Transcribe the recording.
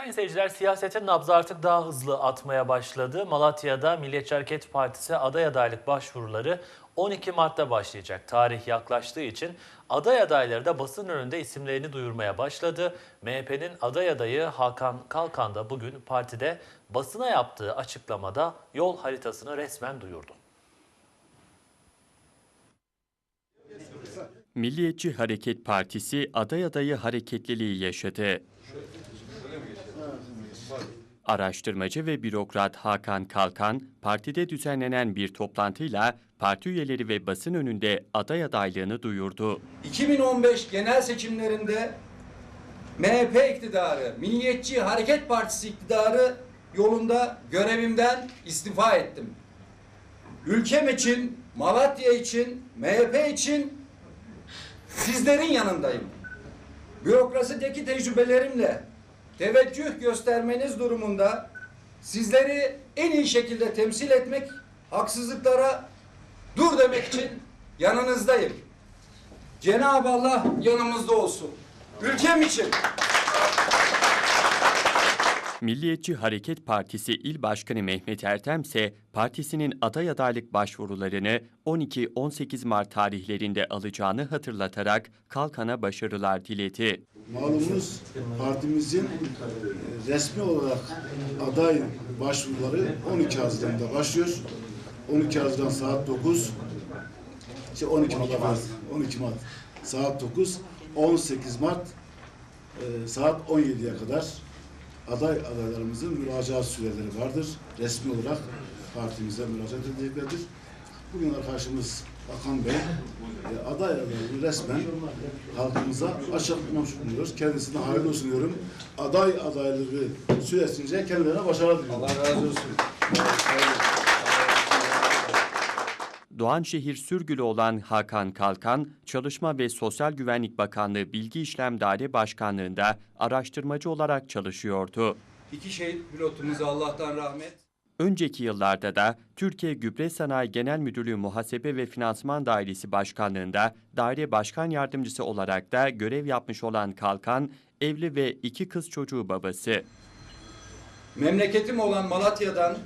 Sayın seyirciler siyasetin nabzı artık daha hızlı atmaya başladı. Malatya'da Milliyetçi Hareket Partisi aday adaylık başvuruları 12 Mart'ta başlayacak. Tarih yaklaştığı için aday adayları da basın önünde isimlerini duyurmaya başladı. MHP'nin aday adayı Hakan Kalkan da bugün partide basına yaptığı açıklamada yol haritasını resmen duyurdu. Milliyetçi Hareket Partisi aday adayı hareketliliği yaşadı. Araştırmacı ve bürokrat Hakan Kalkan, partide düzenlenen bir toplantıyla parti üyeleri ve basın önünde aday adaylığını duyurdu. 2015 genel seçimlerinde MHP iktidarı, Milliyetçi Hareket Partisi iktidarı yolunda görevimden istifa ettim. Ülkem için, Malatya için, MHP için sizlerin yanındayım. Bürokrasideki tecrübelerimle teveccüh göstermeniz durumunda sizleri en iyi şekilde temsil etmek, haksızlıklara dur demek için yanınızdayım. Cenab-ı Allah yanımızda olsun. Ülkem için. Milliyetçi Hareket Partisi İl Başkanı Mehmet Ertem ise partisinin aday adaylık başvurularını 12-18 Mart tarihlerinde alacağını hatırlatarak Kalkan'a başarılar diledi. Malumunuz partimizin e, resmi olarak aday başvuruları 12 Haziran'da başlıyor. 12 Haziran saat 9. Şey 12 Mart, evet, 12 Mart saat 9. 18 Mart e, saat 17'ye kadar aday adaylarımızın müracaat süreleri vardır. Resmi olarak partimize müracaat edeceklerdir. Bugün arkadaşımız Bakan Bey e, aday adaylarını resmen halkımıza açıklamış bulunuyoruz. Kendisine hayırlı olsun diyorum. Aday adaylığı süresince kendilerine başarılar diliyorum. Allah razı olsun. Doğanşehir sürgülü olan Hakan Kalkan, Çalışma ve Sosyal Güvenlik Bakanlığı Bilgi İşlem Daire Başkanlığı'nda araştırmacı olarak çalışıyordu. İki şehit pilotumuza Allah'tan rahmet. Önceki yıllarda da Türkiye Gübre Sanayi Genel Müdürlüğü Muhasebe ve Finansman Dairesi Başkanlığı'nda daire başkan yardımcısı olarak da görev yapmış olan Kalkan, evli ve iki kız çocuğu babası. Memleketim olan Malatya'dan